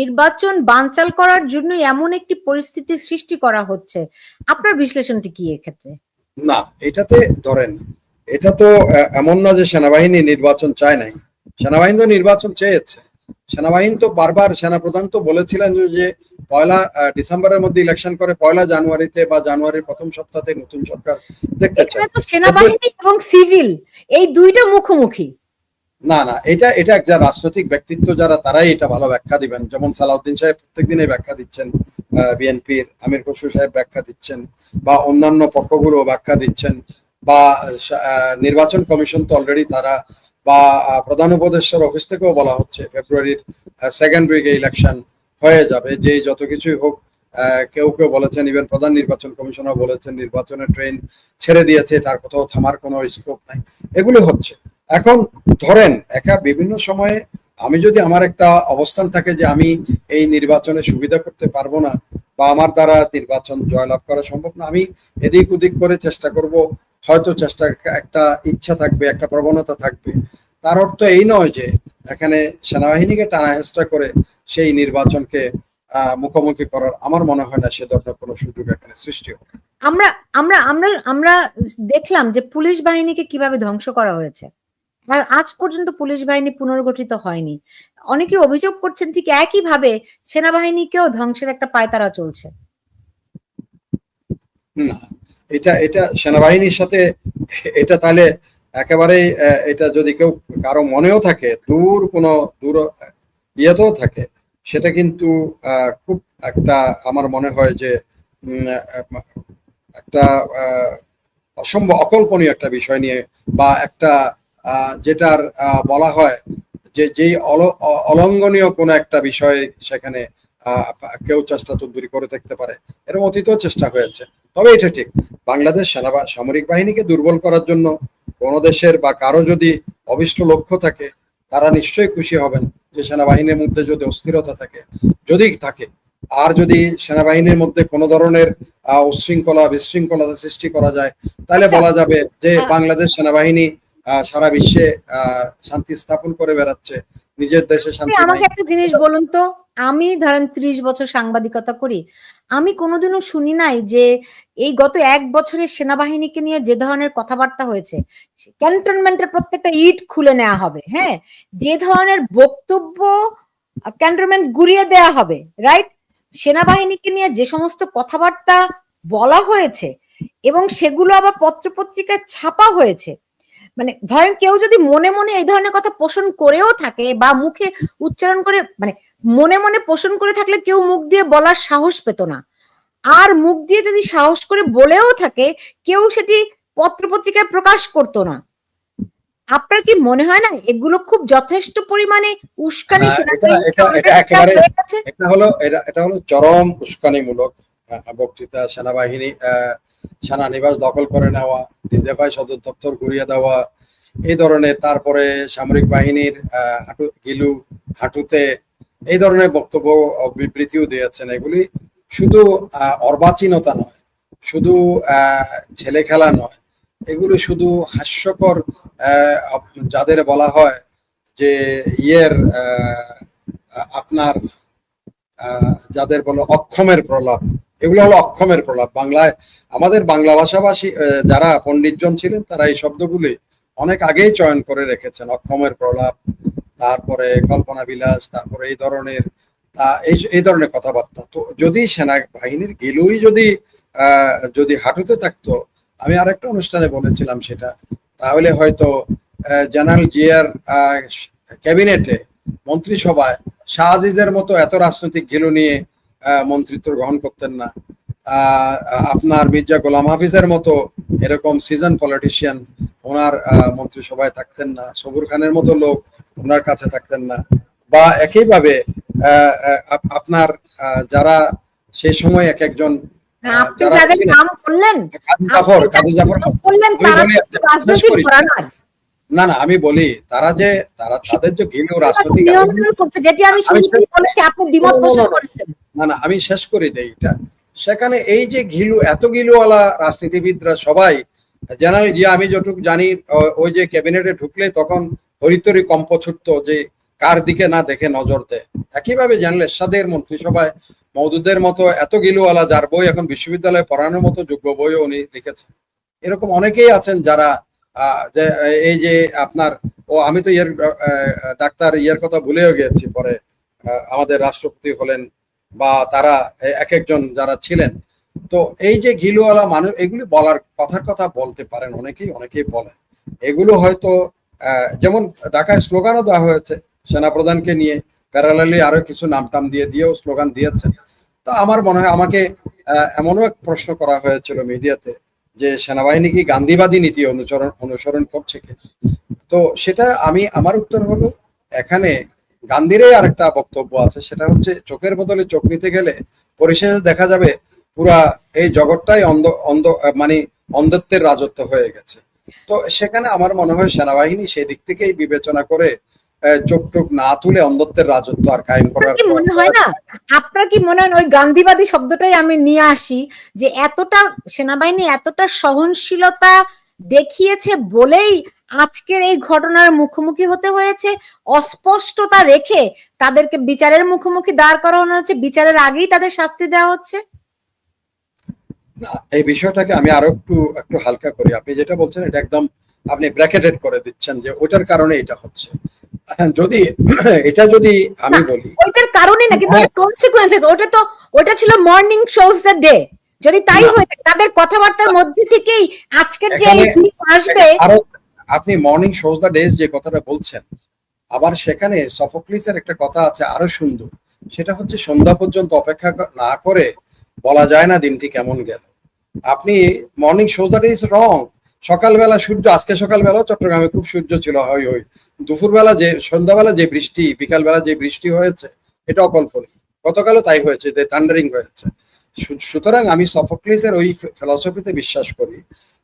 নির্বাচন বানচাল করার জন্য এমন একটি পরিস্থিতির সৃষ্টি করা হচ্ছে। আপনার বিশ্লেষণটি কি এক্ষেত্রে? না এটাতে ধরেন এটা তো এমন না যে সেনাবাহিনী নির্বাচন চায় নাই। সেনাবাহিনী তো নির্বাচন চেয়েছে। সেনাবাহিনী তো বারবার সেনাপ্রধান তো বলেছিলেন যে- পয়লা ডিসেম্বরের মধ্যে ইলেকশন করে পয়লা জানুয়ারিতে বা জানুয়ারির প্রথম সপ্তাহে নতুন সরকার দেখতে চায়। সেনাবাহিনী এবং সিভিল এই দুইটা মুখোমুখি। না না, এটা এটা একটা রাজনৈতিক ব্যক্তিত্ব যারা, তারাই এটা ভালো ব্যাখ্যা দিবেন। যেমন সালাউদ্দিন সাহেব প্রত্যেকদিন ব্যাখ্যা দিচ্ছেন বিএনপির, আমির খসরু সাহেব ব্যাখ্যা দিচ্ছেন, বা অন্যান্য পক্ষগুলো ব্যাখ্যা দিচ্ছেন, বা নির্বাচন কমিশন তো অলরেডি তারা, বা প্রধান উপদেষ্টার অফিস থেকেও বলা হচ্ছে, ফেব্রুয়ারির সেকেন্ড উইকে ইলেকশন হয়ে যাবে যে যত কিছুই হোক কেউ কেউ বলেছেন ইভেন প্রধান নির্বাচন কমিশনার বলেছেন, নির্বাচনের ট্রেন ছেড়ে দিয়েছে তার কোথাও থামার কোনো স্কোপ নাই। এগুলো হচ্ছে। এখন ধরেন, একা বিভিন্ন সময়ে আমি যদি আমার একটা অবস্থান থাকে যে আমি এই নির্বাচনে সুবিধা করতে পারব না বা আমার দ্বারা নির্বাচন জয়লাভ করা সম্ভব না, আমি এদিক ওদিক করে চেষ্টা করব। হয়তো চেষ্টা একটা ইচ্ছা থাকবে, একটা প্রবণতা থাকবে। তার অর্থ এই নয় যে এখানে সেনাবাহিনীকে টানা হেঁচড়া করে সেই নির্বাচনকে মুখোমুখি করার আমার মনে হয় না সে ধরনের কোনো সুযোগ এখানে সৃষ্টি হবে। আমরা আমরা আমরা আমরা দেখলাম যে পুলিশ বাহিনীকে কীভাবে ধ্বংস করা হয়েছে। আজ পর্যন্ত পুলিশ বাহিনী পুনর্গঠিত হয়নি। অনেকে অভিযোগ করছেন ঠিক একই ভাবে সেনাবাহিনীকেও ধ্বংসের একটা পায়তারা চলছে। না, এটা এটা সেনাবাহিনীর সাথে, এটা তাহলে একেবারে এটা যদি কেউ, কারও মনেও থাকে, দূর কোনো, দূর, ইয়েতেও থাকে, সেটা কিন্তু খুব একটা আমার মনে হয় যে একটা অসম্ভব অকল্পনীয় একটা বিষয় নিয়ে বা একটা যেটার বলা হয় যে যেই অলঙ্ঘনীয় কোনো একটা বিষয় সেখানে কেউ চেষ্টা তদবির করে থাকতে পারে এরকম অতীতেও চেষ্টা হয়েছে। তবে এটা ঠিক বাংলাদেশ সেনাবা সামরিক বাহিনীকে দুর্বল করার জন্য কোন দেশের বা কারও যদি অভিষ্ট লক্ষ্য থাকে তারা নিশ্চয়ই খুশি হবেন যে সেনাবাহিনীর মধ্যে যদি অস্থিরতা থাকে। যদি থাকে আর যদি সেনাবাহিনীর মধ্যে কোনো ধরনের আহ, উচ্ছৃঙ্খলা বিশৃঙ্খলতা সৃষ্টি করা যায় তাহলে আচ্ছা। বলা যাবে যে বাংলাদেশ সেনাবাহিনী সারা বিশ্বে শান্তি স্থাপন করে বেড়াচ্ছে নিজের দেশে শান্তি আমাকে একটা জিনিস বলুন তো আমি ধরেন ত্রিশ বছর সাংবাদিকতা করি আমি কোনোদিনও শুনি নাই যে এই গত এক বছরে সেনাবাহিনীকে নিয়ে যে ধরনের কথাবার্তা হয়েছে ক্যান্টনমেন্টের প্রত্যেকটা ইট খুলে নেওয়া হবে হ্যাঁ? যে ধরনের বক্তব্য ক্যান্টনমেন্ট গুড়িয়ে দেয়া হবে রাইট সেনাবাহিনীকে নিয়ে যে সমস্ত কথাবার্তা বলা হয়েছে এবং সেগুলো আবার পত্রপত্রিকায় ছাপা হয়েছে মানে ধরেন কেউ যদি মনে মনে এই ধরনের কথা পোষণ করেও থাকে বা মুখে উচ্চারণ করে মানে মনে মনে পোষণ করে থাকলে কেউ মুখ দিয়ে বলার সাহস পেত না। আর মুখ দিয়ে যদি সাহস করে বলেও থাকে কেউ সেটি পত্রপত্রিকায় প্রকাশ করতো না। আপনার কি মনে হয় না এগুলো খুব যথেষ্ট পরিমাণে উস্কানি হ্যাঁ, এটা- হলো এটা হলো চরম উস্কানিমূলক বক্তৃতা সেনাবাহিনী আহ, সেনানিবাস দখল করে নেওয়া, ডিজেফাই সদর দপ্তর ঘুরিয়ে দেওয়া, এই ধরনের তারপরে সামরিক বাহিনীর হাঁটু, গিলু হাঁটুতে এই ধরনের বক্তব্য বিবৃতিও দিয়েছেন। এগুলি শুধু অর্বাচীনতা নয়, শুধু ছেলে খেলা নয়, এগুলো শুধু হাস্যকর যাদের বলা হয় যে ইয়ের আপনার যাদের বলো অক্ষমের প্রলাপ এগুলো হলো অক্ষমের প্রলাপ। বাংলায়, আমাদের বাংলা ভাষাভাষী যারা পণ্ডিতজন ছিলেন, তারা এই শব্দগুলি অনেক আগেই চয়ন করে রেখেছেন। অক্ষমের প্রলাপ, তারপরে কল্পনা বিলাস তারপরে এই ধরনের এই এই ধরনের কথাবার্তা। তো যদি সেনা বাহিনীর গেলুই যদি যদি হাঁটুতে থাকতো, আমি আরেকটা অনুষ্ঠানে বলেছিলাম সেটা। তাহলে হয়তো জেনারেল জিয়ার ক্যাবিনেটে, মন্ত্রিসভায় শাহ আজিজের মতো এত রাজনৈতিক গেলু নিয়ে মন্ত্রিত্ব গ্রহণ করতেন না। আপনার মির্জা গোলাম হাফিজের মতো এরকম সিজন পলিটিশিয়ান ওনার মন্ত্রিসভায় থাকতেন না। সবুর খানের মতো লোক ওনার কাছে থাকতেন না। বা একইভাবে আপনার যারা সেই সময় এক একজন না না আমি বলি তারা যে তারা তাদের যে রাজনৈতিক যেটি আমি বলেছি আপনি দ্বিমত পোষণ করেছেন। না না, আমি শেষ করে দেই এটা। সেখানে এই যে ঘিলু, এত ঘিলুওয়ালা রাজনীতিবিদরা সবাই জেনারেল যে আমি যতটুকু জানি ওই যে ক্যাবিনেটে ঢুকলে তখন হরিতরি কম্প ছুটতো যে কার দিকে না দেখে নজর দেয়। একইভাবে জানলে এরশাদের মন্ত্রিসভায় মৌদুদের মতো এত গিলুওয়ালা যার বই এখন বিশ্ববিদ্যালয়ে পড়ানোর মতো যোগ্য বইও উনি লিখেছেন। এরকম অনেকেই আছেন যারা যে, এই যে আপনার, ও, আমি তো ইয়ের ডাক্তার ইয়ের কথা ভুলেও গিয়েছি পরে আমাদের রাষ্ট্রপতি হলেন বা তারা এক একজন যারা ছিলেন। তো এই যে গিলুওয়ালা মানুষ, এগুলি বলার কথার কথা বলতে পারেন অনেকেই অনেকেই বলেন। এগুলো হয়তো যেমন ঢাকায় স্লোগানও দেওয়া হয়েছে, সেনাপ্রধানকে নিয়ে। প্যারালালি আরও কিছু নাম টাম দিয়ে, দিয়েও স্লোগান দিয়েছেন। তা আমার মনে হয় আমাকে এমনও এক প্রশ্ন করা হয়েছিল মিডিয়াতে যে সেনাবাহিনী কি গান্ধীবাদী নীতি অনুসরণ অনুসরণ করছে কিনা? তো সেটা আমি, আমার উত্তর হলো, এখানে গান্ধীরই আরেকটা বক্তব্য আছে সেটা হচ্ছে চোখের বদলে চোখ নিতে গেলে পরিশেষে দেখা যাবে পুরা এই জগৎটাই অন্ধ অন্ধ মানে অন্ধত্বের রাজত্ব হয়ে গেছে। তো সেখানে আমার মনে হয় সেনাবাহিনী সেই দিক থেকেই বিবেচনা করে চোখ টোক না তুলে অন্ধত্বের রাজত্ব আর কায়েম করার মনে হয় না? আপনার কি মনে হয় ওই গান্ধীবাদী শব্দটাই আমি নিয়ে আসি যে এতটা সেনাবাহিনী এতটা সহনশীলতা দেখিয়েছে বলেই আজকের এই ঘটনার মুখোমুখি হতে হয়েছে অস্পষ্টতা রেখে তাদেরকে বিচারের মুখোমুখি দাঁড় করানো হচ্ছে বিচারের আগেই তাদের শাস্তি দেওয়া হচ্ছে? এই বিষয়টাকে আমি আরও একটু একটু হালকা করি। আপনি যেটা বলছেন এটা একদম আপনি ব্র্যাকেটেড করে দিচ্ছেন যে ওটার কারণে এটা হচ্ছে। যদি এটা যদি আমি বলি ওইটার কারণে না কিন্তু কনসিকুয়েন্সেস ওটা তো ওটা ছিল মর্নিং শোজ দ্য ডে যদি তাই হয় তাদের কথাবার্তার মধ্যে থেকেই আজকের যে আসবে আপনি মর্নিং শোজ দ্য ডেজ যে কথাটা বলছেন, আবার সেখানে সফোক্লিসের একটা কথা আছে আরও সুন্দর। সেটা হচ্ছে সন্ধ্যা পর্যন্ত অপেক্ষা না করে বলা যায় না দিনটি কেমন গেল। আপনি মর্নিং শোজ দ্য ডেজ রং সকালবেলা সূর্য, আজকে সকালবেলা চট্টগ্রামে খুব সূর্য ছিল, হয় হয়। দুপুরবেলা যে, সন্ধ্যাবেলা যে বৃষ্টি, বিকালবেলা যে বৃষ্টি হয়েছে, এটা অকল্পনীয়। গতকালও তাই হয়েছে, যে থান্ডারিং হয়েছে। সুতরাং আমি সফোক্লিসের ওই ফিলসফিতে বিশ্বাস করি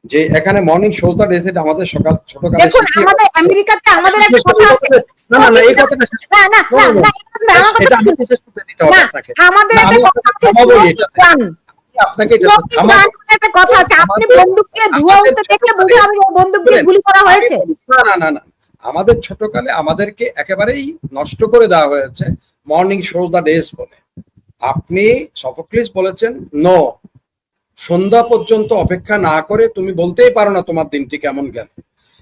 যে এখানে মর্নিং ডেজ এটা আমাদের সকাল ছোটকালে দেখুন আমাদের আমেরিকাতে আমাদের একটা কথা আছে না না এই কথাটা না না না না না, আমার এটা কথা আমাকে শেষ করতে দিতে হবে না, আপনাকে আমাদের একটা কথা আছে। আপনাকে একটা কথা আছে আপনি আমাদের- বন্দুককে ধোঁয়া আমাদের উঠতে দেখলে বুঝে আমি বন্দুক দিয়ে শুনেন, গুলি করা হয়েছে না না না না আমাদের ছোটকালে আমাদেরকে একেবারেই নষ্ট করে দেওয়া হয়েছে মর্নিং শোজ দ্য ডেজ বলে আপনি সফোক্লিস বলেছেন নো সন্ধ্যা পর্যন্ত অপেক্ষা না করে তুমি বলতেই পারো না তোমার দিনটি কেমন গেল।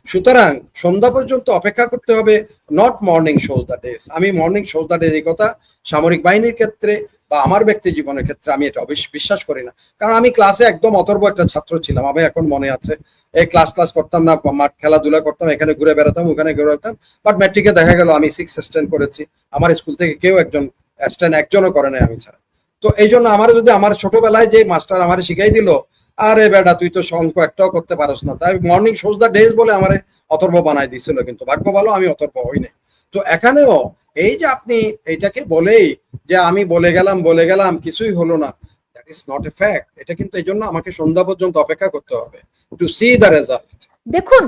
সুতরাং সন্ধ্যা পর্যন্ত অপেক্ষা করতে হবে not morning shows the days আমি মর্নিং শোজ দ্য ডেজ এই কথা সামরিক বাহিনীর ক্ষেত্রে বা আমার ব্যক্তি জীবনের ক্ষেত্রে আমি এটা বিশ্বাস করি না। কারণ আমি ক্লাসে একদম অতর্ব একটা ছাত্র ছিলাম, আমি এখন মনে আছে। এই ক্লাস ক্লাস করতাম না মাঠ খেলাধুলা করতাম, এখানে ঘুরে বেড়াতাম, ওখানে ঘুরে বেড়াতাম। বাট ম্যাট্রিকে দেখা গেল আমি সিক্স স্ট্যান্ড করেছি। আমার স্কুল থেকে কেউ একজন স্ট্যান্ড একজনও করে নাই আমি ছাড়া। তো এই জন্য আমার যদি আমার ছোটবেলায় যে মাস্টার আমার শিখাই দিল, আরে বেটা, তুই তো অঙ্ক একটাও করতে পারস না। তাই মর্নিং শোজ দ্য ডেজ বলে আমার অতর্ব বানাই দিছিল কিন্তু ভাগ্য ভালো, আমি অতর্ব হই নাই। তো এখানেও এই যে আপনি এইটাকে বলেই যে আমি বলে গেলাম বলে গেলাম, কিছুই হলো না। That is not a fact এটা কিন্তু এই জন্য আমাকে সন্ধ্যা পর্যন্ত অপেক্ষা করতে হবে। টু সি দ্য রেজাল্ট দেখুন,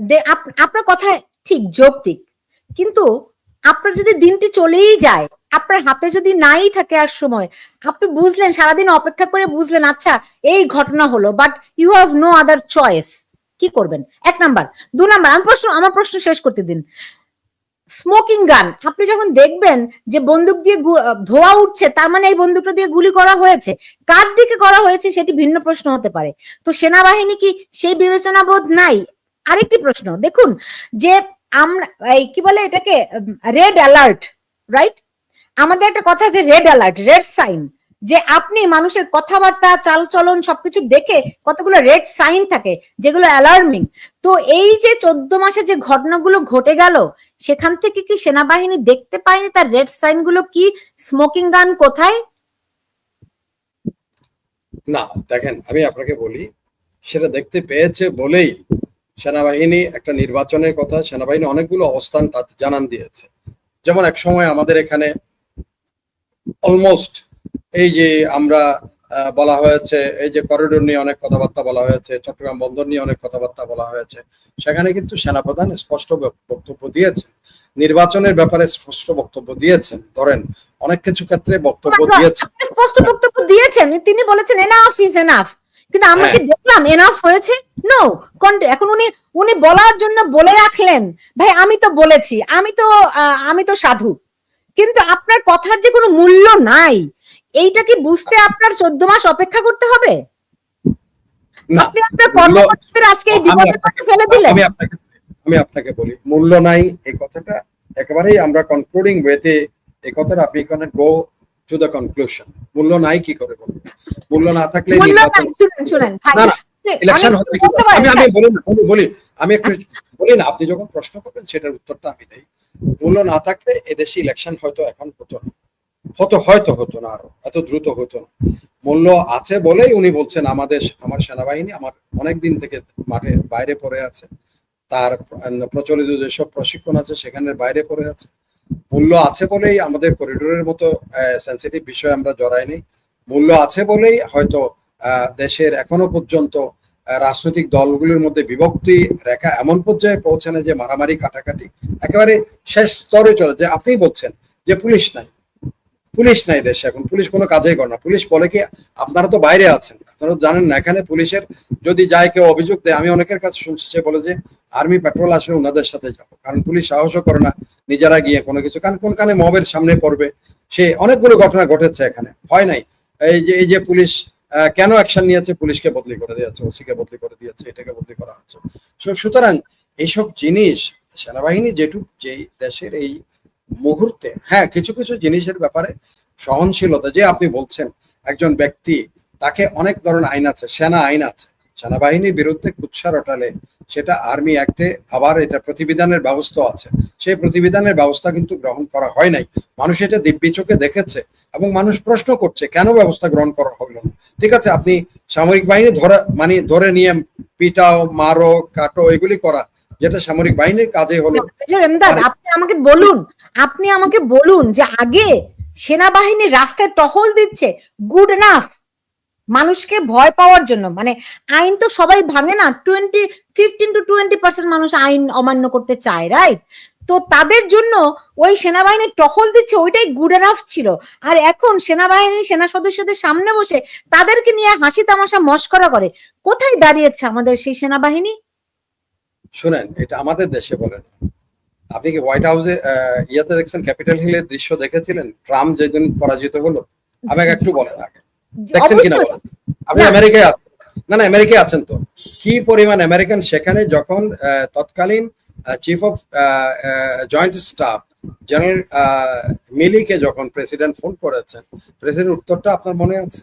দে- আপনার কথা ঠিক যৌক্তিক। কিন্তু আপনার যদি দিনটি চলেই যায় আপনার হাতে যদি নাই থাকে আর সময়, আপনি বুঝলেন, সারাদিন অপেক্ষা করে বুঝলেন আচ্ছা এই ঘটনা হলো but you have no other choice কি করবেন? এক নাম্বার। দু নাম্বার, আমার প্রশ্ন আমার প্রশ্ন শেষ করতে দিন। স্মোকিং গান আপনি যখন দেখবেন যে বন্দুক দিয়ে ধোঁয়া উঠছে, তার মানে এই বন্দুকটা দিয়ে গুলি করা হয়েছে, কার দিকে করা হয়েছে সেটি ভিন্ন প্রশ্ন হতে পারে। তো সেনাবাহিনী কি সেই বিবেচনা বোধ নাই? আরেকটি প্রশ্ন, দেখুন, যে আমরা কি বলে এটাকে রেড অ্যালার্ট রাইট আমাদের একটা কথা আছে রেড অ্যালার্ট রেড সাইন যে আপনি মানুষের কথাবার্তা, চালচলন, সবকিছু দেখে কতগুলো রেড সাইন থাকে, যেগুলো অ্যালার্মিং তো এই যে চোদ্দ মাসে যে ঘটনাগুলো ঘটে গেল, সেখান থেকে কি সেনাবাহিনী দেখতে পায়নি তার রেড সাইনগুলো কি? স্মোকিং গান কোথায়? না, দেখেন, আমি আপনাকে বলি, সেটা দেখতে পেয়েছে বলেই সেনাবাহিনী একটা নির্বাচনের কথা, সেনাবাহিনী অনেকগুলো অবস্থান জানান দিয়েছে। যেমন এক সময় আমাদের এখানে অলমোস্ট এই যে আমরা বলা হয়েছে এই যে করিডোর নিয়ে অনেক কথাবার্তা বলা হয়েছে চট্টগ্রাম বন্দর নিয়ে অনেক কথাবার্তা বলা হয়েছে সেখানে কিন্তু সেনাপ্রধান স্পষ্ট বক্তব্য দিয়েছেন। নির্বাচনের ব্যাপারে স্পষ্ট বক্তব্য দিয়েছেন। ধরেন অনেক কিছু ক্ষেত্রে বক্তব্য দিয়েছেন। স্পষ্ট বক্তব্য দিয়েছেন তিনি বলেছেন এনাফ ইজ এনাফ কিন্তু আমরা কি দেখলাম এনাফ হয়েছে? নো এখন উনি উনি বলার জন্য বলে রাখলেন। ভাই আমি তো বলেছি আমি তো আমি তো সাধু। কিন্তু আপনার কথার যে কোনো মূল্য নাই এইটা কি বুঝতে আপনার চোদ্দ মাস অপেক্ষা করতে হবে? আপনি আপনার কর্মকর্তাদের আজকে এই আমি বিপদের মধ্যে ফেলে দিলেন। আমি আপনাকে আমি আপনাকে বলি মূল্য নাই এই কথাটা একেবারেই আমরা কনক্লুডিং ওয়েতে এই কথাটা আপনি এখানে গো টু দ্য কনক্লুশন মূল্য নাই কি করে বলব? মূল্য না থাকলে নির্বাচন ইলেকশন হতে আমি আমি বলি না বলি বলি আমি একটু বলি না আপনি যখন প্রশ্ন করবেন সেটার উত্তরটা আমি দেই। মূল্য না থাকলে এদেশে ইলেকশন হয়তো এখন হতো না। হতো, হয়তো হতো না আরও, এত দ্রুত হতো না। মূল্য আছে বলেই উনি বলছেন, আমাদের, আমার সেনাবাহিনী আমার অনেক দিন থেকে মাঠে বাইরে পড়ে আছে। তার প্রচলিত যেসব প্রশিক্ষণ আছে সেখানে বাইরে পড়ে আছে। মূল্য আছে বলেই আমাদের করিডোরের মতো সেন্সিটিভ বিষয় আমরা জড়াইনি মূল্য আছে বলেই হয়তো দেশের এখনও পর্যন্ত রাজনৈতিক দলগুলির মধ্যে বিভক্তি রেখা এমন পর্যায়ে পৌঁছানো যে মারামারি, কাটাকাটি একেবারে শেষ স্তরে চলে যে আপনিই বলছেন যে পুলিশ নাই। পুলিশ নাই দেশে এখন। পুলিশ কোনো কাজেই করে না। পুলিশ বলে কি, আপনারা তো বাইরে আছেন। আপনারা জানেন না, এখানে পুলিশের যদি যায় কেউ অভিযোগ দেয়, আমি অনেকের কাছে শুনছি, সে বলে যে, আর্মি পেট্রোল আসলে ওনাদের সাথে যাব। কারণ পুলিশ সাহসও করে না নিজেরা গিয়ে কোনো কিছু। কারণ কোন কানে মবের সামনে পড়বে? সে অনেকগুলো ঘটনা ঘটেছে এখানে। হয় নাই? এই যে এই যে পুলিশ কেন অ্যাকশন নিয়েছে? পুলিশকে বদলি করে দিয়েছে, ওসিকে বদলি করে দিয়েছে, এটাকে বদলি করা হচ্ছে। সুতরাং এইসব জিনিস সেনাবাহিনী যেটুক যে দেশের এই মুহূর্তে হ্যাঁ কিছু কিছু জিনিসের ব্যাপারে সহনশীলতা, যে আপনি বলছেন, একজন ব্যক্তি, তাকে অনেক ধরনের আইন আছে, সেনা আইন আছে। সেনাবাহিনীর বিরুদ্ধে কুৎসা রটালে সেটা আর্মি অ্যাক্টে আবার এটা প্রতিবিধানের ব্যবস্থা আছে। সেই প্রতিবিধানের ব্যবস্থা কিন্তু গ্রহণ করা হয় নাই। মানুষ এটা দিব্যি চোখে দেখেছে এবং মানুষ প্রশ্ন করছে কেন ব্যবস্থা গ্রহণ করা হলো না? ঠিক আছে আপনি সামরিক বাহিনী ধরে মানে ধরে নিয়ে পিটাও মারো কাটো এগুলি করা যেটা সামরিক বাহিনীর কাজে হলো। আপনি আমাকে বলুন আপনি আমাকে বলুন যে আগে সেনাবাহিনী রাস্তায় টহল দিচ্ছে গুড এনাফ মানুষকে ভয় পাওয়ার জন্য। মানে আইন তো সবাই ভাঙে না। Twenty fifteen to twenty percent মানুষ আইন অমান্য করতে চায় রাইট তো তাদের জন্য ওই সেনাবাহিনী টহল দিচ্ছে, ওইটাই গুড এনাফ ছিল। আর এখন সেনাবাহিনী সেনা সদস্যদের সামনে বসে তাদেরকে নিয়ে হাসি তামাশা মস্করা করে। কোথায় দাঁড়িয়েছে আমাদের সেই সেনাবাহিনী? শুনেন, এটা আমাদের দেশে বলেন। আপনি কি হোয়াইট হাউসে ইয়াতে দেখছেন ক্যাপিটাল হিলের দৃশ্য দেখেছিলেন? ট্রাম্প যেদিন পরাজিত হলো, আমাকে একটু বলেন আগে। দেখছেন কিনা? আপনি আমেরিকায় আছেন। না না আমেরিকায় আছেন তো। কি পরিমাণ আমেরিকান সেখানে যখন তৎকালীন chief of joint staff general মিলিকে যখন প্রেসিডেন্ট ফোন করেছেন প্রেসিডেন্ট উত্তরটা আপনার মনে আছে?